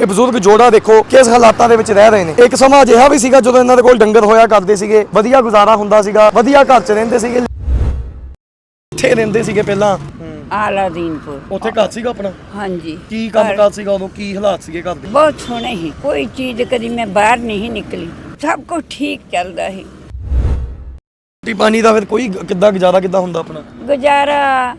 ਇਹ ਬਜ਼ੁਰਗ ਜੋੜਾ ਦੇਖੋ ਕਿਸ ਹਾਲਾਤਾਂ ਦੇ ਵਿੱਚ ਰਹਿ ਰਹੇ ਨੇ। ਇੱਕ ਸਮਾਂ ਅਜਿਹਾ ਵੀ ਸੀਗਾ ਜਦੋਂ ਇਹਨਾਂ ਦੇ ਕੋਲ ਡੰਗਰ ਹੋਇਆ ਕਰਦੇ ਸੀਗੇ ਵਧੀਆ ਗੁਜ਼ਾਰਾ ਹੁੰਦਾ ਸੀਗਾ ਵਧੀਆ ਘਰ 'ਚ ਰਹਿੰਦੇ ਸੀਗੇ। ਇੱਥੇ ਰਹਿੰਦੇ ਸੀਗੇ ਪਹਿਲਾਂ? ਆਲਾਦੀਨਪੁਰ। ਉੱਥੇ ਘਰ ਸੀਗਾ ਆਪਣਾ? ਹਾਂਜੀ। ਕੀ ਘਰ। ਕੰਮਕਾਜ ਸੀਗਾ ਉਦੋਂ? ਕੀ ਹਾਲਾਤ ਸੀਗੇ ਘਰ ਦੇ? ਬਹੁਤ ਸੋਹਣੇ ਹੀ ਕੋਈ ਚੀਜ਼ ਕਦੀ ਮੈਂ ਬਾਹਰ ਨਹੀਂ ਨਿਕਲੀ। ਸਭ ਕੁਝ ਠੀਕ ਚੱਲਦਾ ਸੀ। ਰੋਟੀ ਪਾਣੀ ਦਾ ਫਿਰ ਕੋਈ ਕਿੱਦਾਂ ਗੁਜ਼ਾਰਾ ਕਿੱਦਾਂ ਹੁੰਦਾ ਆਪਣਾ? ਗੁਜ਼ਾਰਾ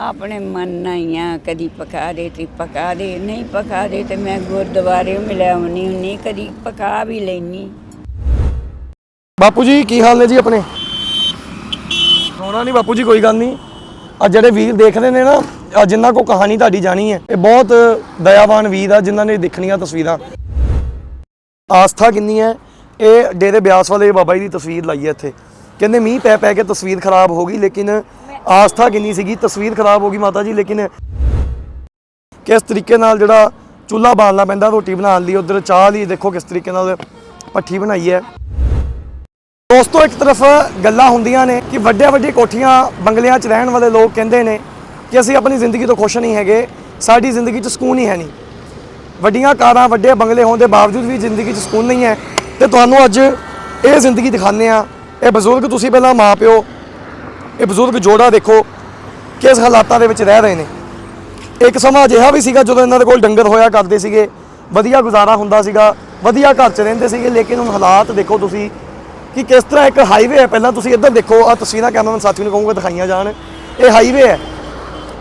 ਆਪਣੇ ਮਨ ਨਾਲ ਆ ਕਦੀ ਪਕਾ ਦੇ ਤੇ ਪਕਾ ਦੇ, ਨਹੀਂ ਪਕਾ ਦੇ ਤੇ ਮੈਂ ਗੁਰਦੁਆਰੇ ਮਿਲਾਉਣੀ ਹੁੰਨੀ ਕਦੀ ਪਕਾ ਵੀ ਲੈਣੀ ਬਾਪੂ ਜੀ, ਕੀ ਹਾਲ ਨੇ ਜੀ ਆਪਣੇ? ਰੋਣਾ ਨਹੀਂ ਬਾਪੂ ਜੀ, ਕੋਈ ਗੱਲ ਨਹੀਂ। ਆ ਜਿਹੜੇ ਵੀਰ ਦੇਖ ਨੇ ਨਾ ਆ ਜਿਨ੍ਹਾਂ ਕੋ ਕਹਾਣੀ ਤੁਹਾਡੀ ਜਾਣੀ ਹੈ। ਇਹ ਬਹੁਤ ਦਇਆਵਾਨ ਵੀਰ ਆ, ਜਿਨ੍ਹਾਂ ਨੇ ਦੇਖਣੀਆਂ ਤਸਵੀਰਾਂ। ਆਸਥਾ ਕਿੰਨੀ ਹੈ? ਇਹ ਡੇਰੇ ਬਿਆਸ ਵਾਲੇ ਬਾਬਾ ਜੀ ਦੀ ਤਸਵੀਰ ਲਾਈ ਹੈ ਇੱਥੇ। ਕਹਿੰਦੇ ਮੀਂਹ ਪੈ ਪੈ ਕੇ ਤਸਵੀਰ ਖਰਾਬ ਹੋ ਗਈ, ਲੇਕਿਨ ਆਸਥਾ ਕਿੰਨੀ ਸੀਗੀ? ਤਸਵੀਰ ਖਰਾਬ ਹੋ ਗਈ ਮਾਤਾ ਜੀ, ਲੇਕਿਨ ਕਿਸ ਤਰੀਕੇ ਨਾਲ ਜਿਹੜਾ ਚੁੱਲ੍ਹਾ ਬਾਲਣਾ ਪੈਂਦਾ, ਰੋਟੀ ਬਣਾਉਣ ਲਈ, ਉਧਰ ਚਾਹ ਲਈ, ਦੇਖੋ ਕਿਸ ਤਰੀਕੇ ਨਾਲ ਪੱਠੀ ਬਣਾਈ ਹੈ। ਦੋਸਤੋ, ਇੱਕ ਤਰਫ ਗੱਲਾਂ ਹੁੰਦੀਆਂ ਨੇ ਕਿ ਵੱਡੇ ਵੱਡੇ ਕੋਠੀਆਂ ਬੰਗਲਿਆਂ 'ਚ ਰਹਿਣ ਵਾਲੇ ਲੋਕ ਕਹਿੰਦੇ ਨੇ ਕਿ ਅਸੀਂ ਆਪਣੀ ਜ਼ਿੰਦਗੀ ਤੋਂ ਖੁਸ਼ ਨਹੀਂ ਹੈਗੇ, ਸਾਡੀ ਜ਼ਿੰਦਗੀ 'ਚ ਸਕੂਨ ਹੀ ਹੈ ਨਹੀਂ। ਵੱਡੀਆਂ ਕਾਰਾਂ, ਵੱਡੇ ਬੰਗਲੇ ਹੋਣ ਦੇ ਬਾਵਜੂਦ ਵੀ ਜ਼ਿੰਦਗੀ 'ਚ ਸਕੂਨ ਨਹੀਂ ਹੈ। ਤੇ ਤੁਹਾਨੂੰ ਅੱਜ ਇਹ ਜ਼ਿੰਦਗੀ ਦਿਖਾਉਂਦੇ ਆ ਇਹ ਬਜ਼ੁਰਗ ਤੁਸੀਂ ਪਹਿਲਾਂ ਮਾਪਿਓ ਇਹ ਬਜ਼ੁਰਗ ਜੋੜਾ ਦੇਖੋ ਕਿਸ ਹਾਲਾਤਾਂ ਦੇ ਵਿੱਚ ਰਹਿ ਰਹੇ ਨੇ। ਇੱਕ ਸਮਾਂ ਅਜਿਹਾ ਵੀ ਸੀਗਾ ਜਦੋਂ ਇਹਨਾਂ ਦੇ ਕੋਲ ਡੰਗਰ ਹੋਇਆ ਕਰਦੇ ਸੀਗੇ, ਵਧੀਆ ਗੁਜ਼ਾਰਾ ਹੁੰਦਾ ਸੀਗਾ, ਵਧੀਆ ਘਰ 'ਚ ਰਹਿੰਦੇ ਸੀਗੇ, ਲੇਕਿਨ ਹੁਣ ਹਾਲਾਤ ਦੇਖੋ ਤੁਸੀਂ ਕਿ ਕਿਸ ਤਰ੍ਹਾਂ ਇੱਕ ਹਾਈਵੇ ਹੈ। ਪਹਿਲਾਂ ਤੁਸੀਂ ਇੱਧਰ ਦੇਖੋ ਆ ਤਸਵੀਰਾਂ ਕੈਮਰਾਮੈਨ ਸਾਥੀ ਨੂੰ ਕਹੂੰਗਾ ਦਿਖਾਈਆਂ ਜਾਣ। ਇਹ ਹਾਈਵੇ ਹੈ।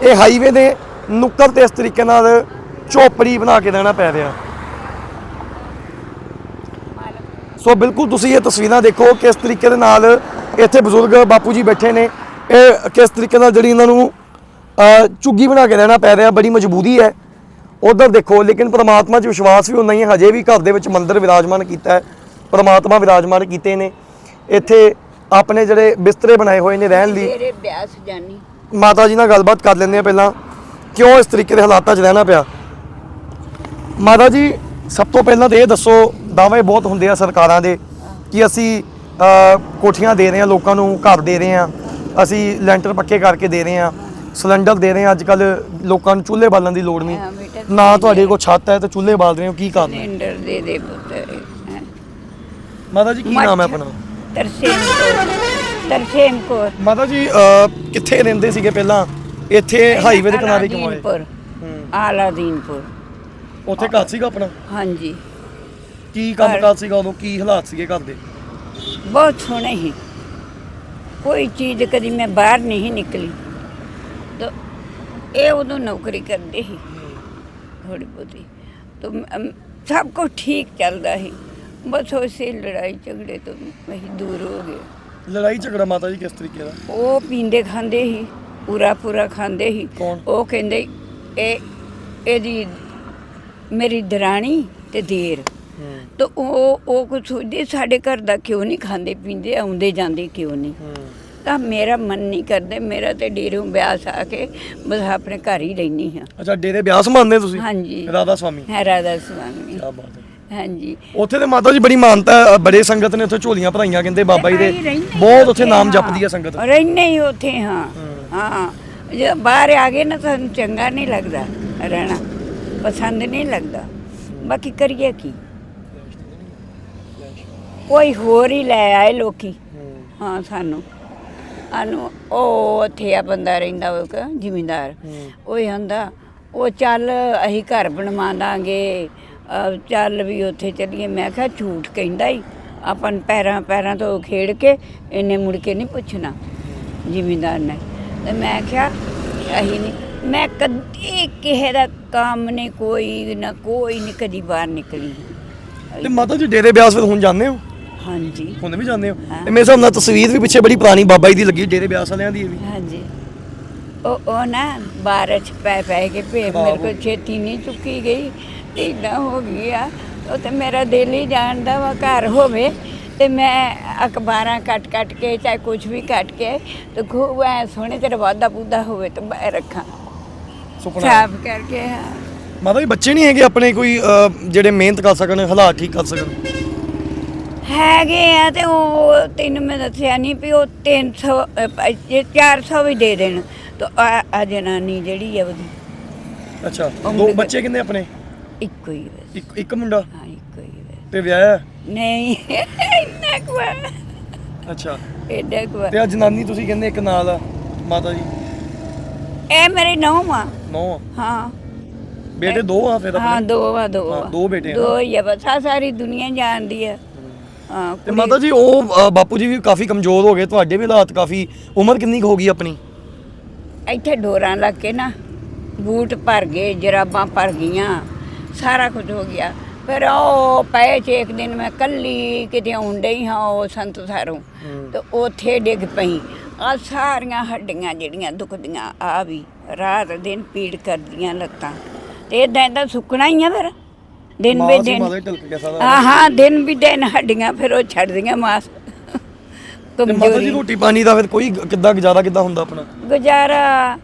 ਇਹ ਹਾਈਵੇ ਦੇ ਨੁੱਕਰ ਤੇ ਇਸ ਤਰੀਕੇ ਨਾਲ ਝੋਪੜੀ ਬਣਾ ਕੇ ਰਹਿਣਾ ਪੈ ਰਿਹਾ। ਸੋ ਬਿਲਕੁਲ ਤੁਸੀਂ ਇਹ ਤਸਵੀਰਾਂ ਦੇਖੋ ਕਿਸ ਤਰੀਕੇ ਦੇ ਨਾਲ ਇੱਥੇ ਬਜ਼ੁਰਗ ਬਾਪੂ ਜੀ ਬੈਠੇ ਨੇ। ਇਹ ਕਿਸ ਤਰੀਕੇ ਨਾਲ ਜਿਹੜੀ ਇਹਨਾਂ ਨੂੰ ਝੁੱਗੀ ਬਣਾ ਕੇ ਰਹਿਣਾ ਪੈ ਰਿਹਾ ਬੜੀ ਮਜਬੂਰੀ ਹੈ। ਉਧਰ ਦੇਖੋ ਲੇਕਿਨ ਪ੍ਰਮਾਤਮਾ 'ਚ ਵਿਸ਼ਵਾਸ ਵੀ ਉਨਾ ਹੀ ਹੈ। ਹਜੇ ਵੀ ਘਰ ਦੇ ਵਿੱਚ ਮੰਦਿਰ ਵਿਰਾਜਮਾਨ ਕੀਤਾ ਹੈ। ਪ੍ਰਮਾਤਮਾ ਵਿਰਾਜਮਾਨ ਕੀਤੇ ਨੇ। ਇੱਥੇ ਆਪਣੇ ਜਿਹੜੇ ਬਿਸਤਰੇ ਬਣਾਏ ਹੋਏ ਨੇ ਰਹਿਣ ਲਈ। ਤੇਰੇ ਬਿਆਸ ਜਾਨੀ। ਮਾਤਾ ਜੀ ਨਾਲ ਗੱਲਬਾਤ ਕਰ ਲੈਂਦੇ ਆ ਪਹਿਲਾਂ। ਕਿਉਂ ਇਸ ਤਰੀਕੇ ਦੇ ਹਾਲਾਤਾਂ 'ਚ ਰਹਿਣਾ ਪਿਆ? ਮਾਤਾ ਜੀ ਸਭ ਤੋਂ ਪਹਿਲਾਂ ਤਾਂ ਇਹ ਦੱਸੋ ਦਾਅਵੇ ਬਹੁਤ ਹੁੰਦੇ ਆ ਸਰਕਾਰਾਂ ਦੇ ਕਿ ਅਸੀਂ ਕੋਠੀਆਂ ਦੇ ਰਹੇ ਹਾਂ ਲੋਕਾਂ ਨੂੰ ਘਰ ਦੇ ਰਹੇ ਹਾਂ। ਅਸੀਂ ਲੈਂਟਰ ਪੱਕੇ ਕਰਕੇ ਦੇ ਰਹੇ ਹਾਂ ਸਿਲੰਡਰ ਦੇ ਰਹੇ ਹਾਂ ਅੱਜ ਕੱਲ ਲੋਕਾਂ ਨੂੰ ਚੁੱਲ੍ਹੇ ਬਾਲਣ ਦੀ ਲੋੜ ਨਹੀਂ। ਨਾ ਤੁਹਾਡੇ ਕੋਲ ਛੱਤ ਹੈ ਤੇ ਚੁੱਲ੍ਹੇ ਬਾਲ ਰਹੇ ਹੋ ਕੀ ਕਾਰਨ ਸਿਲੰਡਰ ਦੇ ਦੇ ਪੁੱਤ। ਹੈਂ। ਮਾਤਾ ਜੀ ਕੀ ਨਾਮ ਹੈ ਆਪਣਾ? ਤਰਸੇਮ ਕੋਰ। ਤਰਸੇਮ ਕੋਰ। ਮਾਤਾ ਜੀ ਕਿੱਥੇ ਰਹਿੰਦੇ ਸੀਗੇ ਪਹਿਲਾਂ? ਇੱਥੇ ਹਾਈਵੇ ਦੇ ਕਿਨਾਰੇ ਕਿਉਂ ਆਏ? ਆਲਾਦੀਨਪੁਰ। ਆਲਾਦੀਨਪੁਰ। ਉੱਥੇ ਘਰ ਸੀਗਾ ਆਪਣਾ? ਹਾਂਜੀ। ਕੀ ਕੰਮਕਾਜ ਸੀਗਾ ਉਦੋਂ? ਕੀ ਹਾਲਾਤ ਸੀਗੇ ਘਰ ਦੇ? ਬਹੁਤ ਸੋਹਣੇ ਹੀ ਕੋਈ ਚੀਜ਼ ਕਦੀ ਮੈਂ ਬਾਹਰ ਨਹੀਂ ਨਿਕਲੀ। ਤਾਂ ਇਹ ਉਦੋਂ ਨੌਕਰੀ ਕਰਦੇ ਸੀ। ਥੋੜੀ ਬਹੁਤੀ। ਤਾਂ ਮ- ਸਭ ਕੁਝ ਠੀਕ ਚੱਲਦਾ ਸੀ। ਬਸ ਉਸੇ ਲੜਾਈ ਝਗੜੇ ਤੋਂ ਅਸੀਂ ਦੂਰ ਹੋ ਗਏ। ਲੜਾਈ ਝਗੜਾ ਮਾਤਾ ਜੀ ਕਿਸ ਤਰੀਕੇ ਦਾ? ਉਹ ਪੀਂਦੇ ਖਾਂਦੇ ਸੀ ਪੂਰਾ ਪੂਰਾ ਖਾਂਦੇ ਸੀ। ਕੌਣ? ਉਹ ਕਹਿੰਦੇ ਇਹ ਇਹਦੀ ਮੇਰੀ ਦਰਾਣੀ ਤੇ ਦੇਰ। ਤਾਂ ਉਹ ਉਹ ਕੁਝ ਸੋਚਦੇ ਸਾਡੇ ਘਰ ਦਾ ਕਿਉਂ ਨਹੀਂ ਖਾਂਦੇ ਪੀਂਦੇ ਆਉਂਦੇ ਜਾਂਦੇ ਕਿਉਂ ਨਹੀਂ। ਤਾਂ ਮੇਰਾ ਮਨ ਨਹੀਂ ਕਰਦੇ ਮੇਰਾ ਤੇ ਡੇਰੋਂ ਬਿਆਸ ਆ ਕੇ ਬਸ ਆਪਣੇ ਘਰ ਹੀ ਰਹਿਣੀ ਹਾਂ। ਅੱਛਾ ਡੇਰੇ ਬਿਆਸ ਮੰਨਦੇ ਤੁਸੀਂ? ਹਾਂਜੀ। ਰਾਧਾ ਸਵਾਮੀ। ਹੈ ਰਾਧਾ ਸੁਆਮੀ ਕੀ ਬਾਤ ਹੈ। ਹਾਂਜੀ। ਉੱਥੇ ਤੇ ਮਾਤਾ ਜੀ ਬੜੀ ਮਾਨਤਾ ਬੜੇ ਸੰਗਤ ਨੇ ਉੱਥੇ ਝੋਲੀਆਂ ਭਰਾਈਆਂ ਕਹਿੰਦੇ ਬਾਬਾ ਜੀ ਦੇ ਬਹੁਤ ਉੱਥੇ ਨਾਮ। ਜਪਦੀ ਹੈ ਸੰਗਤ। ਰਹਿੰਦੇ ਹੀ ਉੱਥੇ ਹਾਂ। ਹਾਂ। ਜੇ ਬਾਹਰ ਆ ਗਏ ਨਾ ਸਾਨੂੰ ਚੰਗਾ ਨਹੀਂ ਲੱਗਦਾ ਰਹਿਣਾ। ਪਸੰਦ ਨਹੀਂ ਲੱਗਦਾ। ਬਾਕੀ ਕਰੀਏ ਕੀ? ਕੋਈ ਹੋਰ ਹੀ ਲੈ ਆਏ ਲੋਕੀ। ਹਾਂ। ਸਾਨੂੰ। ਸਾਨੂੰ ਉਹ ਉੱਥੇ ਆ ਬੰਦਾ ਰਹਿੰਦਾ ਉਹ ਜ਼ਿਮੀਂਦਾਰ। ਉਹ ਹੀ ਹੁੰਦਾ ਉਹ ਚੱਲ ਅਸੀਂ ਘਰ ਬਣਵਾ ਦਾਂਗੇ। ਚੱਲ ਵੀ ਉੱਥੇ ਚੱਲੀਏ। ਮੈਂ ਕਿਹਾ ਝੂਠ ਕਹਿੰਦਾ ਹੀ ਆਪਾਂ ਪੈਰਾਂ ਪੈਰਾਂ ਤੋਂ ਖੇਡ ਕੇ ਇਹਨੇ ਮੁੜ ਕੇ ਨਹੀਂ ਪੁੱਛਣਾ ਜ਼ਿਮੀਂਦਾਰ ਨੇ। ਤੇ ਮੈਂ ਕਿਹਾ ਅਸੀਂ ਨਹੀਂ। ਮੈਂ ਕਦੀ ਕਿਸੇ ਦਾ ਕੰਮ ਨਹੀਂ ਕੋਈ ਨਾ ਕੋਈ ਨਹੀਂ ਕਦੀ ਬਾਹਰ ਨਿਕਲੀ। ਤੇ ਮਾਤਾ ਜੀ ਡੇਰੇ ਬਿਆਸ ਫਿਰ ਹੁਣ ਜਾਂਦੇ ਹੋ? ਹਾਂਜੀ। ਹੁਣ ਵੀ ਜਾਂਦੇ ਹੋ। ਤੇ ਮੇਰੇ ਹਿਸਾਬ ਨਾਲ ਤਸਵੀਰ ਵੀ ਪਿੱਛੇ ਬੜੀ ਪੁਰਾਣੀ ਬਾਬਾ ਜੀ ਦੀ ਲੱਗੀ ਡੇਰੇ ਬਿਆਸ ਵਾਲਿਆਂ ਦੀ ਇਹ ਵੀ। ਹਾਂਜੀ। ਉਹ ਉਹ ਨਾ ਬਾਰਿਸ਼ ਪੈ ਪੈ ਕੇ ਭੇ ਮੇਰੇ ਕੋਲ ਛੇਤੀ ਨਹੀਂ ਚੁੱਕੀ ਗਈ। ਤੇ ਹੋ ਗਈ ਆ। ਉਹ ਤੇ ਮੇਰਾ ਦਿਲ ਹੀ ਜਾਣਦਾ ਵਾ ਘਰ ਹੋਵੇ। ਤੇ ਮੈਂ ਅਖਬਾਰਾਂ ਕੱਟ ਕੱਟ ਕੇ ਚਾਹੇ ਕੁਝ ਵੀ ਕੱਟ ਕੇ ਤੇ ਖੂਬ ਐ ਸੋਹਣੇ ਤੇ ਵਾਦਾ ਬੁੱਧਾ ਹੋਵੇ ਤੇ ਬਾਹਰ ਰੱਖਾਂ। ਸੁਪਨਾ ਸਾਫ਼ ਕਰਕੇ ਹਾਂ। ਮਾਤਾ ਜੀ ਬੱਚੇ ਨਹੀਂ ਹੈਗੇ ਆਪਣੇ ਕੋਈ ਜਿਹੜੇ ਮਿਹਨਤ ਕਰ ਸਕਣ ਹਾਲਾਤ ਠੀਕ ਕਰ ਸਕਣ? ਹੈਗੇ ਆ ਤੇ ਉਹ ਤੈਨੂੰ ਮੈਂ ਦੱਸਿਆ ਨਹੀਂ ਵੀ ਉਹ 300 ਅ, ਜੇ 400 ਵੀ ਦੇ ਦੇਣ। ਤਾਂ ਆ- ਆ ਜਨਾਨੀ ਜਿਹੜੀ ਆ ਉਹਦੀ। ਅੱਛਾ ਦੋ ਬੱਚੇ ਕਿੰਨੇ ਆਪਣੇ? ਇੱਕੋ ਹੀ ਬਸ। ਇੱਕ ਇੱਕ ਮੁੰਡਾ? ਹਾਂ ਇੱਕੋ ਹੀ ਬਸ। ਤੇ ਵਿਆਹਿਆ? ਨਹੀਂ ਇੰਨਾ ਕੁ ਆ, ਅੱਛਾ। ਇੰਨਾ ਕੁ ਆ। ਤੇ ਆ ਜਨਾਨੀ ਤੁਸੀਂ ਕਹਿੰਦੇ ਇੱਕ ਨਾਲ ਆ ਮਾਤਾ ਜੀ? ਇਹ ਮੇਰੇ ਨੌਂ ਆ। ਨੌ ਹਾਂ। ਬੇਟੇ ਦੋ ਆ ਫਿਰ ਹਾਂ ਆਪਣੇ ਦੋ ਆ ਦੋ ਹਾਂ, ਆ ਦੋ ਬੇਟੇ ਆ। ਦੋ ਹੀ ਆ ਬਸ ਆਹ ਸਾਰੀ ਦੁਨੀਆ ਜਾਣਦੀ ਆ। ਤੇ ਕੁੜੀ- ਮਾਤਾ ਜੀ ਉਹ ਅ, ਬਾਪੂ ਜੀ ਵੀ ਕਾਫੀ ਕਮਜ਼ੋਰ ਹੋ ਗਏ ਤੁਹਾਡੇ ਵੀ ਹਾਲਾਤ ਕਾਫੀ ਉਮਰ ਕਿੰਨੀ ਕੁ ਹੋ ਗਈ ਆਪਣੀ? ਇੱਥੇ ਡੋਰਾਂ ਲੱਗ ਕੇ ਨਾ ਬੂਟ ਭਰ ਗਏ ਜਰਾਬਾਂ ਭਰ ਗਈਆਂ ਸਾਰਾ ਕੁਝ ਹੋ ਗਿਆ। ਫਿਰ ਉਹ ਪਏ ਚ ਇੱਕ ਦਿਨ ਮੈਂ ਕੱਲੀ ਕਿਤੇ ਆਉਂਦੇ ਹੀ ਹਾਂ ਉਹ ਸੰਤ ਸਾਰੋਂ। ਤੇ ਉੱਥੇ ਡਿੱਗ ਪਈ। ਆ ਸਾਰੀਆਂ ਹੱਡੀਆਂ ਜਿਹੜੀਆਂ ਦੁਖਦੀਆਂ ਆ ਵੀ ਰਾਤ ਦਿਨ ਪੀੜ ਕਰਦੀਆਂ ਲੱਤਾਂ। ਤੇ ਇਦਾਂ ਇਦਾਂ ਸੁੱਕਣਾ ਹੀ ਆ ਫਿਰ। ਦਿਨ ਵੀ ਮਾਸ ਹੀ ਦਿਨ ਮਾਤਾ ਜੀ ਢਲਕ ਗਿਆ ਸਾਰਾ। ਹਾਂ ਹਾਂ ਦਿਨ ਵੀ ਦਿਨ ਹੱਡੀਆਂ ਫਿਰ ਉਹ ਛੱਡਦੀਆਂ ਮਾਸ। ਤੇ ਮਾਤਾ ਜੀ ਕਮਜ਼ੋਰੀ। ਰੋਟੀ ਪਾਣੀ ਦਾ ਫਿਰ ਕੋਈ ਕਿੱਦਾਂ ਗੁਜ਼ਾਰਾ ਕਿੱਦਾਂ ਹੁੰਦਾ ਆਪਣਾ? ਗੁਜ਼ਾਰਾ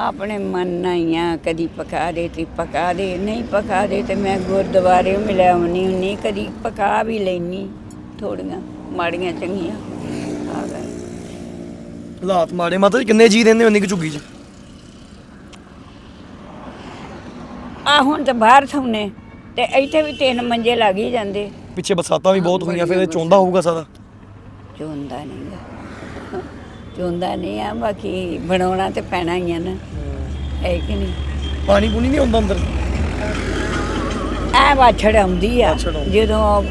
ਆਪਣੇ ਮਨ ਨਾਲ ਹੀ ਆ ਕਦੀ ਪਕਾ ਦੇ ਤੇ ਪਕਾ ਦੇ ਨਹੀਂ ਪਕਾ ਦੇ ਤੇ ਮੈਂ ਗੁਰਦੁਆਰੇ ਮਿਲਿਆ ਹੁੰਨੀ ਹੁੰਨੀ ਕਦੀ ਪਕਾ ਵੀ ਲੈਨੀ ਥੋੜੀਆਂ ਮਾੜੀਆਂ ਚੰਗੀਆਂ। ਆ ਗਏ ਹਾਲਾਤ ਮਾੜੇ। ਮਾਤਾ ਜੀ ਕਿੰਨੇ ਜੀ ਰਹਿੰਦੇ ਹੋ ਇੰਨੀ ਕੁ ਝੁੱਗੀ 'ਚ? ਆ ਹੁਣ ਤਾਂ ਬਾਹਰ ਸੌਨੇ ਤੇ ਇੱਥੇ ਵੀ ਤਿੰਨ ਮੰਜੇ ਲੱਗ ਹੀ ਜਾਂਦੇ। ਪਿੱਛੇ ਬਰਸਾਤਾਂ ਵੀ ਬਹੁਤ ਹੋਈਆਂ ਫਿਰ ਇਹ ਚੋਂਦਾ ਹੋਊਗਾ ਸਾਰਾ? ਚੋਂਦਾ ਨਹੀਂਗਾ ਚੋਂਦਾ ਨਹੀਂ ਆ ਬਾਕੀ ਬਣਾਉਣਾ ਤੇ ਪੈਣਾ ਹੀ ਆ ਨਾ। ਹੈ। ਕਿ ਨਹੀਂ? ਪਾਣੀ ਪੂਣੀ ਨਹੀਂ ਹੁੰਦਾ ਅੰਦਰ? ਐ ਵਾਛੜ ਆਉਂਦੀ ਆ ਵਾਛੜ ਆਉਂਦੀ। ਜਦੋਂ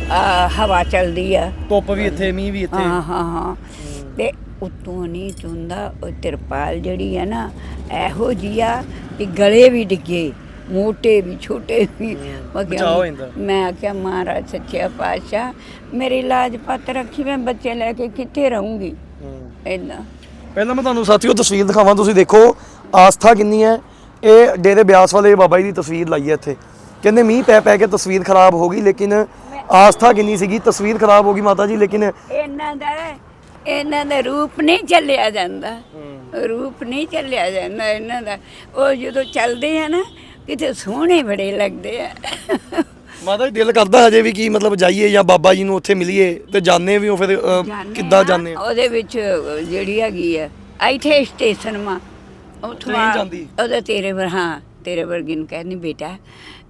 ਹਵਾ ਚੱਲਦੀ ਆ। ਧੁੱਪ ਵੀ ਇੱਥੇ ਮੀਂਹ ਵੀ ਇੱਥੇ। ਹਾਂ ਹਾਂ ਹਾਂ। ਤੇ ਉਤੋਂ ਨਹੀਂ ਚੁੰਦਾ ਉਹ ਤਿਰਪਾਲ ਜਿਹੜੀ ਆ ਨਾ ਇਹੋ ਜੀ ਆ ਕਿ ਗਲੇ ਵੀ ਡਿੱਗੇ। ਮੋਟੇ ਵੀ ਛੋਟੇ ਵੀ। ਮੈਂ ਹੋ ਆਖਿਆ ਮਹਾਰਾਜ ਸੱਚਿਆ ਪਾਤਸ਼ਾਹ ਮੇਰੀ ਇਲਾਜ ਪੱਤ ਰੱਖੀ ਮੈਂ ਬੱਚੇ ਲੈ ਕੇ ਕਿੱਥੇ ਰਹੂੰਗੀ? ਏਦਾਂ। ਪਹਿਲਾਂ ਮੈਂ ਤੁਹਾਨੂੰ ਸਾਥੀਓ ਤਸਵੀਰ ਦਿਖਾਵਾਂ ਤੁਸੀਂ ਦੇਖੋ ਆਸਥਾ ਕਿੰਨੀ ਹੈ। ਇਹ ਡੇਰੇ ਬਿਆਸ ਵਾਲੇ ਬਾਬਾ ਜੀ ਦੀ ਤਸਵੀਰ ਲਾਈ ਹੈ ਇੱਥੇ। ਕਹਿੰਦੇ ਮੀਂਹ ਪੈ ਪੈ ਕੇ ਤਸਵੀਰ ਖਰਾਬ ਹੋ ਗਈ ਲੇਕਿਨ ਆਸਥਾ ਕਿੰਨੀ ਸੀਗੀ ਤਸਵੀਰ ਖਰਾਬ ਹੋ ਗਈ ਮਾਤਾ ਜੀ ਲੇਕਿਨ ਇਹਨਾਂ ਦਾ ਇਹਨਾਂ ਦਾ ਰੂਪ ਨਹੀਂ ਚੱਲਿਆ ਜਾਂਦਾ। ਰੂਪ ਨਹੀਂ ਚੱਲਿਆ ਜਾਂਦਾ ਇਹਨਾਂ ਦਾ। ਉਹ ਜਦੋਂ ਚੱਲਦੇ ਆ ਨਾ ਕਿਤੇ ਸੋਹਣੇ ਬੜੇ ਲੱਗਦੇ ਆ। ਮਾਤਾ ਜੀ ਦਿਲ ਕਰਦਾ ਹਜੇ ਵੀ ਕੀ ਮਤਲਬ ਜਾਈਏ ਜਾਂ ਬਾਬਾ ਜੀ ਨੂੰ ਉੱਥੇ ਮਿਲੀਏ ਤੇ ਜਾਣੇ ਵੀ ਹੋ ਫਿਰ ਜਾਂਦੇ ਕਿੱਦਾਂ ਆ, ਜਾਣੇ ਉਹਦੇ ਵਿੱਚ ਜਿਹੜੀ ਹੈਗੀ ਆ ਇੱਥੇ ਸਟੇਸ਼ਨ ਮਾ ਉੱਥੋਂ Train ਆ- ਜਾਂਦੀ? ਉਹਦੇ ਤੇਰੇ ਵਰ ਹਾਂ ਤੇਰੇ ਵਰਗੀ ਨੂੰ ਕਹਿੰਦੀ ਬੇਟਾ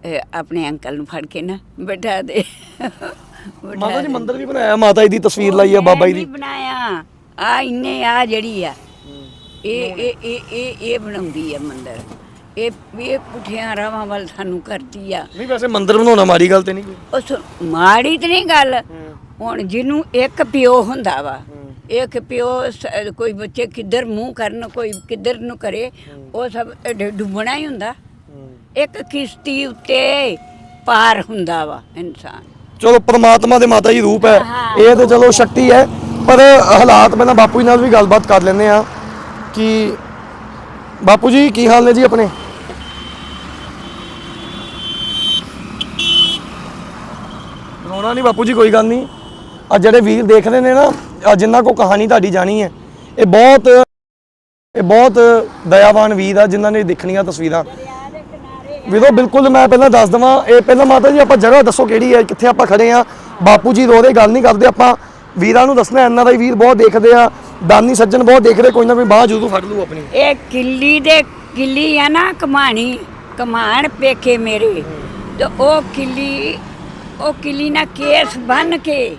ਅਹ ਆਪਣੇ ਅੰਕਲ ਨੂੰ ਫੜ ਕੇ ਨਾ ਬਿਠਾ ਦੇ। ਬਿਠਾ ਮਾਤਾ ਜੀ ਦੇ। ਮੰਦਿਰ ਵੀ ਬਣਾਇਆ ਮਾਤਾ ਜੀ ਦੀ ਤਸਵੀਰ ਲਾਈ ਉਹ ਬਾਬਾ ਜੀ ਮੈਂ ਦੀ। ਨਹੀਂ ਬਣਾਇਆ। ਆ ਇੰਨੇ ਆ ਜਿਹੜੀ ਆ। ਇਹ ਇਹ ਇਹ ਇਹ ਇਹ ਬਣਾਉਂਦੀ ਆ ਮੰਦਰ। ਇਹ ਇਹ ਪੁੱਠਿਆਂ ਰਾਵਾਂ ਵੱਲ ਸਾਨੂੰ ਕਰਦੀ ਆ। ਨਹੀਂ ਵੈਸੇ ਮੰਦਿਰ ਬਣਾਉਣਾ ਮਾੜੀ ਗੱਲ ਤੇ ਨਹੀਂ ਕੋਈ? ਉਸ ਮਾੜੀ ਤੇ ਨਹੀਂ ਗੱਲ। ਹੁਣ ਜਿਹਨੂੰ ਇੱਕ ਪਿਓ ਹੁੰਦਾ ਵਾ ਇੱਕ ਪਿਓ ਸ- ਕੋਈ ਬੱਚੇ ਕਿੱਧਰ ਮੂੰਹ ਕਰਨ ਕੋਈ ਕਿੱਧਰ ਨੂੰ ਕਰੇ ਉਹ ਸਭ ਡ- ਡੁੱਬਣਾ ਹੀ ਹੁੰਦਾ। ਇੱਕ ਕਿਸ਼ਤੀ ਉੱਤੇ ਪਾਰ ਹੁੰਦਾ ਵਾ ਇਨਸਾਨ। ਚਲੋ ਪ੍ਰਮਾਤਮਾ ਦੇ ਮਾਤਾ ਜੀ ਰੂਪ ਹੈ। ਹਾਂ। ਇਹ ਤੇ ਚਲੋ ਸ਼ਕਤੀ ਹੈ। ਪਰ ਹਾਲਾਤ ਪਹਿਲਾਂ ਬਾਪੂ ਜੀ ਨਾਲ ਵੀ ਗੱਲਬਾਤ ਕਰ ਲੈਂਦੇ ਆ ਕਿ ਬਾਪੂ ਜੀ, ਕੀ ਹਾਲ ਨੇ ਜੀ ਆਪਣੇ? ਰੋਣਾ ਨਹੀਂ ਬਾਪੂ ਜੀ, ਕੋਈ ਗੱਲ ਨਹੀਂ। ਆ ਜਿਹੜੇ ਵੀਰ ਦੇਖਦੇ ਨੇ ਨਾ ਆ ਜਿਨ੍ਹਾਂ ਕੋ ਕਹਾਣੀ ਤੁਹਾਡੀ ਜਾਣੀ ਹੈ, ਇਹ ਬਹੁਤ ਇਹ ਬਹੁਤ ਦਇਆਵਾਨ ਵੀਰ ਆ ਜਿਨ੍ਹਾਂ ਨੇ ਦੇਖਣੀਆਂ ਤਸਵੀਰਾਂ। ਵੀਰੋ, ਬਿਲਕੁਲ ਮੈਂ ਪਹਿਲਾਂ ਦੱਸ ਦਵਾਂ, ਇਹ ਪਹਿਲਾਂ ਮਾਤਾ ਜੀ, ਆਪਾਂ ਜਗ੍ਹਾ ਦੱਸੋ ਕਿਹੜੀ ਹੈ, ਕਿੱਥੇ ਆਪਾਂ ਖੜੇ ਆ ਬਾਪੂ ਜੀ, ਰੋ ਰਹੇ ਗੱਲ ਨਹੀਂ ਕਰਦੇ ਆਪਾਂ। ਵੀਰਾਂ ਨੂੰ ਦੱਸਣਾ ਇਹਨਾਂ ਦਾ ਵੀਰ ਬਹੁਤ ਦੇਖਦੇ ਆ। ਦਾਨੀ ਸੱਜਣ ਬਹੁਤ ਦੇਖਦੇ ਕੋਈ ਨਾ ਕੋਈ ਬਾਹ ਜ਼ਰੂਰ ਫੜ ਲੂ ਆਪਣੀ। ਇਹ ਕਿੱਲੀ ਦੇ ਕਿੱਲੀ ਆ ਨਾ ਕਮਾਣੀ, ਕਮਾਣ ਪੇਕੇ ਮੇਰੇ। ਤੇ ਉਹ ਕਿੱਲੀ ਉਹ ਕਿੱਲੀ ਨਾ ਕੇਸ ਬੰਨ ਕੇ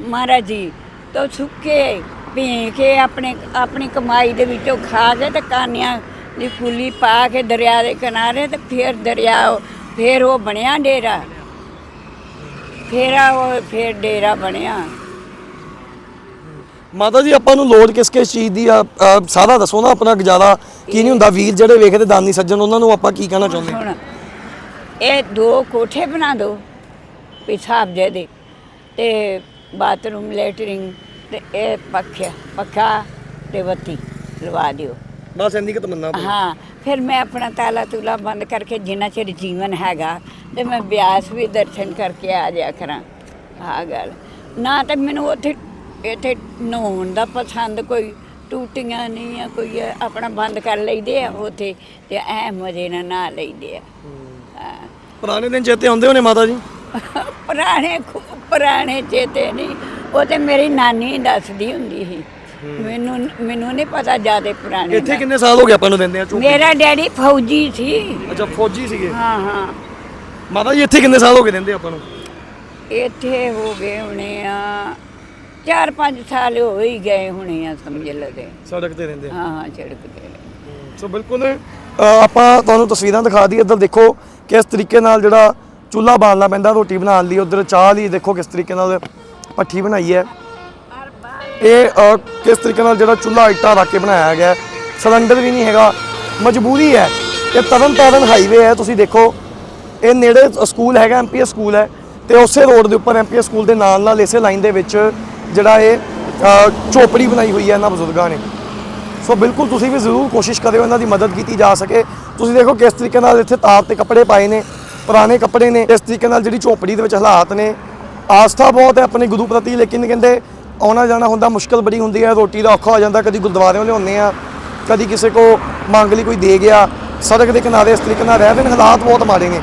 ਮਹਾਰਾਜ ਜੀ, ਤੋਂ ਸੁੱਕੇ, ਭੇ ਕੇ ਆਪਣੇ, ਆਪਣੀ ਕਮਾਈ ਦੇ ਵਿੱਚੋਂ ਖਾ ਕੇ ਤੇ ਕਾਨਿਆਂ ਦੀ ਕੁੱਲੀ ਪਾ ਕੇ ਦਰਿਆ ਦੇ ਕਿਨਾਰੇ ਤੇ ਫਿਰ ਦਰਿਆ, ਫਿਰ ਉਹ ਬਣਿਆ ਡੇਰਾ। ਫਿਰ ਉਹ, ਫਿਰ ਡੇਰਾ ਬਣਿਆ। ਮਾਤਾ ਜੀ ਆਪਾਂ ਨੂੰ ਲੋੜ ਕਿਸ ਕਿਸ ਚੀਜ਼ ਦੀ ਆ? ਸਾਰਾ ਦੱਸੋ ਨਾ ਆਪਣਾ ਗੁਜ਼ਾਰਾ ਕੀ ਨਹੀਂ ਹੁੰਦਾ? ਵੀਰ ਜਿਹੜੇ ਵੇਖਦੇ ਦਾਨੀ ਸੱਜਣ ਉਹਨਾਂ ਨੂੰ ਆਪਾਂ ਕੀ ਕਹਿਣਾ ਚਾਹੁੰਦੇ? ਹੁਣ ਇਹ ਦੋ ਕੋਠੇ ਬਣਾ ਦਿਓ ਪਿਸ਼ਾਬ ਜੇ ਦੇ ਤੇ ਬਾਥਰੂਮ ਲੈਟਰਿੰਗ ਤੇ ਇਹ ਪੱਖਾ ਪੱਖਾ ਤੇ ਬੱਤੀ ਲਵਾ ਦਿਓ। ਬਸ ਇੰਨੀ ਕਿ ਤਮੰਨਾ ਆਪਣੀ। ਹਾਂ ਫਿਰ ਮੈਂ ਆਪਣਾ ਤਾਲਾ ਤੂਲਾ ਬੰਦ ਕਰਕੇ ਜਿੰਨਾ ਚਿਰ ਜੀਵਨ ਹੈਗਾ ਤੇ ਮੈਂ ਬਿਆਸ ਵੀ ਦਰਸ਼ਨ ਕਰਕੇ ਆ ਜਾ ਕਰਾਂ। ਆ ਗੱਲ। ਨਾ ਤੇ ਮੈਨੂੰ ਉੱਥੇ ਇੱਥੇ ਨਹਾਉਣ ਦਾ ਪਸੰਦ ਕੋਈ ਟੂਟੀਆਂ ਨਹੀਂ ਆ ਕੋਈ ਆਪਣਾ ਬੰਦ ਕਰ ਲਈਦੇ ਆ ਉੱਥੇ ਤੇ ਐ ਮਜ਼ੇ ਨਾਲ ਨਹਾ ਲਈਦੇ ਆ। ਹਾਂ। ਪੁਰਾਣੇ ਦਿਨ ਚੇਤੇ ਆਉਂਦੇ ਹੋਣੇ ਮਾਤਾ ਜੀ? ਪੁਰਾਣੇ ਖੂ- ਪੁਰਾਣੇ ਚੇਤੇ ਨਹੀਂ ਉਹ ਤੇ ਮੇਰੀ ਨਾਨੀ ਦੱਸਦੀ ਹੁੰਦੀ ਸੀ। ਮੈਨੂੰ ਮੈਨੂੰ ਨਹੀਂ ਪਤਾ ਜਿਆਦੇ ਪੁਰਾਣੇ ਇੱਥੇ ਦਾ। ਕਿੰਨੇ ਸਾਲ ਹੋ ਗਏ ਆਪਾਂ ਨੂੰ ਦਿੰਦੇ ਆ ਮੇਰਾ ਡੈਡੀ ਫੌਜੀ ਸੀ। ਅੱਛਾ ਫੌਜੀ ਸੀਗੇ? ਹਾਂ ਹਾਂ। ਮਾਤਾ ਜੀ ਇੱਥੇ ਕਿੰਨੇ ਸਾਲ ਹੋ ਗਏ ਰਹਿੰਦੇ ਆਪਾਂ ਨੂੰ? ਇੱਥੇ ਹੋ ਗਏ ਹੁਣੇ ਆ ਚਾਰ ਪੰਜ ਸਾਲ ਹੋ ਹੀ ਗਏ ਹੁਣੇ ਆ ਸਮਝ ਲਦੇ ਸੜਕ ਤੇ ਰਹਿੰਦੇ ਹਾਂ ਹਾਂ ਝੜਕਦੇ ਰਹੇ। ਸੋ ਬਿਲਕੁਲ ਅ, ਆਪਾਂ ਤੁਹਾਨੂੰ ਤਸਵੀਰਾਂ ਦਿਖਾ ਦਈਏ। ਇੱਧਰ ਦੇਖੋ ਕਿਸ ਤਰੀਕੇ ਨਾਲ ਜਿਹੜਾ ਚੁੱਲ੍ਹਾ ਬਾਲਣਾ ਪੈਂਦਾ ਰੋਟੀ ਬਣਾਉਣ ਲਈ। ਉਧਰ ਚਾਹ ਲਈ ਦੇਖੋ ਕਿਸ ਤਰੀਕੇ ਨਾਲ ਭੱਠੀ ਬਣਾਈ ਹੈ। ਇਹ ਅ, ਕਿਸ ਤਰੀਕੇ ਨਾਲ ਜਿਹੜਾ ਚੁੱਲ੍ਹਾ ਇੱਟਾਂ ਰੱਖ ਕੇ ਬਣਾਇਆ ਗਿਆ ਹੈ। ਸਿਲੰਡਰ ਵੀ ਨਹੀਂ ਹੈਗਾ ਮਜਬੂਰੀ ਹੈ। ਇਹ ਤਰਨ ਤਾਰਨ ਹਾਈਵੇ ਹੈ। ਤੁਸੀਂ ਦੇਖੋ ਇਹ ਨੇੜੇ ਸਕੂਲ ਹੈਗਾ ਐਮਪੀਐਸ ਸਕੂਲ ਹੈ। ਤੇ ਉਸੇ ਰੋਡ ਦੇ ਉੱਪਰ ਐਮਪੀਐਸ ਸਕੂਲ ਦੇ ਨਾਲ ਨਾਲ ਇਸੇ ਲਾਈਨ ਦੇ ਵਿੱਚ ਜਿਹੜਾ ਇਹ ਝੋਪੜੀ ਬਣਾਈ ਹੋਈ ਹੈ ਇਹਨਾਂ ਬਜ਼ੁਰਗਾਂ ਨੇ। ਸੋ ਬਿਲਕੁਲ ਤੁਸੀਂ ਵੀ ਜ਼ਰੂਰ ਕੋਸ਼ਿਸ਼ ਕਰਿਓ ਇਹਨਾਂ ਦੀ ਮਦਦ ਕੀਤੀ ਜਾ ਸਕੇ। ਤੁਸੀਂ ਦੇਖੋ ਕਿਸ ਤਰੀਕੇ ਨਾਲ ਇੱਥੇ ਤਾਰ ਤੇ ਕੱਪੜੇ ਪਾਏ ਨੇ, ਪੁਰਾਣੇ ਕੱਪੜੇ ਨੇ। ਇਸ ਤਰੀਕੇ ਨਾਲ ਜਿਹੜੀ ਝੋਪੜੀ ਦੇ ਵਿੱਚ ਹਾਲਾਤ ਨੇ, ਆਸਥਾ ਬਹੁਤ ਹੈ ਆਪਣੇ ਗੁਰੂ ਪ੍ਰਤੀ, ਲੇਕਿਨ ਕਹਿੰਦੇ ਆਉਣਾ ਜਾਣਾ ਹੁੰਦਾ ਮੁਸ਼ਕਲ ਬੜੀ ਹੁੰਦੀ ਹੈ। ਰੋਟੀ ਦਾ ਔਖਾ ਹੋ ਜਾਂਦਾ, ਕਦੀ ਗੁਰਦੁਆਰਿਆਂ ਲਿਆਉਂਦੇ ਆ ਕਦੀ ਕਿਸੇ ਕੋ ਮੰਗ ਲਈ ਕੋਈ ਦੇ ਗਿਆ। ਸੜਕ ਦੇ ਕਿਨਾਰੇ ਇਸ ਤਰੀਕੇ ਨਾਲ ਰਹਿ ਰਹੇ ਨੇ, ਹਾਲਾਤ ਬਹੁਤ ਮਾੜੇ ਨੇ।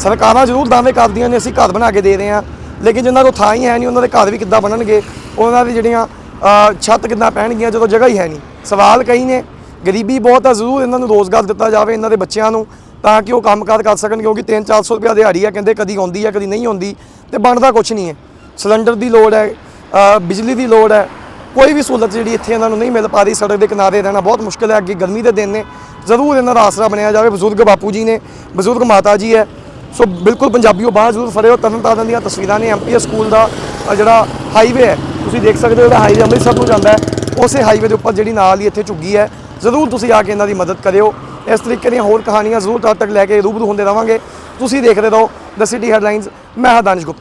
ਸਰਕਾਰਾਂ ਜ਼ਰੂਰ ਦਾਅਵੇ ਕਰਦੀਆਂ ਨੇ, ਅਸੀਂ ਘਰ ਬਣਾ ਕੇ ਦੇ ਰਹੇ ਹਾਂ। ਲੇਕਿਨ ਜਿਨ੍ਹਾਂ ਕੋਲ ਥਾਂ ਹੀ ਹੈ ਨਹੀਂ, ਉਹਨਾਂ ਦੇ ਘਰ ਵੀ ਕਿੱਦਾਂ ਬਣਨਗੇ? ਉਹਨਾਂ ਦੀ ਜਿਹੜੀਆਂ ਛੱਤ ਕਿੱਦਾਂ ਪੈਣਗੀਆਂ ਜਦੋਂ ਜਗ੍ਹਾ ਹੀ ਹੈ ਨਹੀਂ। ਸਵਾਲ ਕਈ ਨੇ। ਗਰੀਬੀ ਬਹੁਤ ਆ, ਜ਼ਰੂਰ ਇਹਨਾਂ ਨੂੰ ਰੋਜ਼ਗਾਰ ਦਿੱਤਾ ਜਾਵੇ, ਇਹਨਾਂ ਦੇ ਬੱਚਿਆਂ ਨੂੰ, ਤਾਂ ਕਿ ਉਹ ਕੰਮਕਾਰ ਕਰ ਸਕਣ, ਕਿਉਂਕਿ 3-400 ਰੁਪਏ ਦਿਹਾੜੀ ਆ, ਕਹਿੰਦੇ ਕਦੀ ਆਉਂਦੀ ਆ, ਕਦੀ ਨਹੀਂ ਆਉਂਦੀ, ਤੇ ਬਣਦਾ ਕੁਝ ਨਹੀਂ ਹੈ। ਸਿਲੰਡਰ ਦੀ ਲੋੜ ਹੈ ਬਿਜਲੀ ਦੀ ਲੋੜ ਹੈ। ਕੋਈ ਵੀ ਸਹੂਲਤ ਜਿਹੜੀ ਇੱਥੇ ਇਹਨਾਂ ਨੂੰ ਨਹੀਂ ਮਿਲ ਪਾ ਰਹੀ, ਸੜਕ ਦੇ ਕਿਨਾਰੇ ਰਹਿਣਾ ਬਹੁਤ ਮੁਸ਼ਕਲ ਹੈ। ਅੱਗੇ ਗਰਮੀ ਦੇ ਦਿਨ ਨੇ, ਜ਼ਰੂਰ ਇਹਨਾਂ ਦਾ ਆਸਰਾ ਬਣਿਆ ਜਾਵੇ। ਬਜ਼ੁਰਗ ਬਾਪੂ ਜੀ ਨੇ, ਬਜ਼ੁਰਗ ਮਾਤਾ ਜੀ ਹੈ ਸੋ ਬਿਲਕੁਲ ਪੰਜਾਬੀਓ ਬਾਹਰ ਜ਼ਰੂਰ ਫੜਿਓ, ਤਰਨ ਤਾਰਨ ਦੀਆਂ ਤਸਵੀਰਾਂ ਨੇ ਐਮਪੀਐਸ ਸਕੂਲ ਦਾ ਜਿਹੜਾ ਹਾਈਵੇ ਹੈ, ਤੁਸੀਂ ਦੇਖ ਸਕਦੇ ਹੋ ਜਿਹੜਾ ਹਾਈਵੇ ਅੰਮ੍ਰਿਤਸਰ ਨੂੰ ਜਾਂਦਾ ਹੈ। ਉਸੇ ਹਾਈਵੇ ਦੇ ਉੱਪਰ ਜਿਹੜੀ ਨਾਲ ਹੀ ਇੱਥੇ ਝੁੱਗੀ ਹੈ, ਜ਼ਰੂਰ ਤੁਸੀਂ ਆ ਕੇ ਇਹਨਾਂ ਦੀ ਮਦਦ ਕਰਿਓ। ਇਸ ਤਰੀਕੇ ਦੀਆਂ ਹੋਰ ਕਹਾਣੀਆਂ ਜ਼ਰੂਰ ਤਦ ਤੱਕ ਲੈ ਕੇ ਰੂਬਰੂ ਹੁੰਦੇ ਰਵਾਂਗੇ। ਤੁਸੀਂ ਦੇਖਦੇ ਰਹੋ ਦ ਸਿਟੀ ਹੈਡਲਾਈਨਸ ਮੈਂ ਹਾਂ ਦਾਨਿਸ਼ ਗੁਪਤਾ।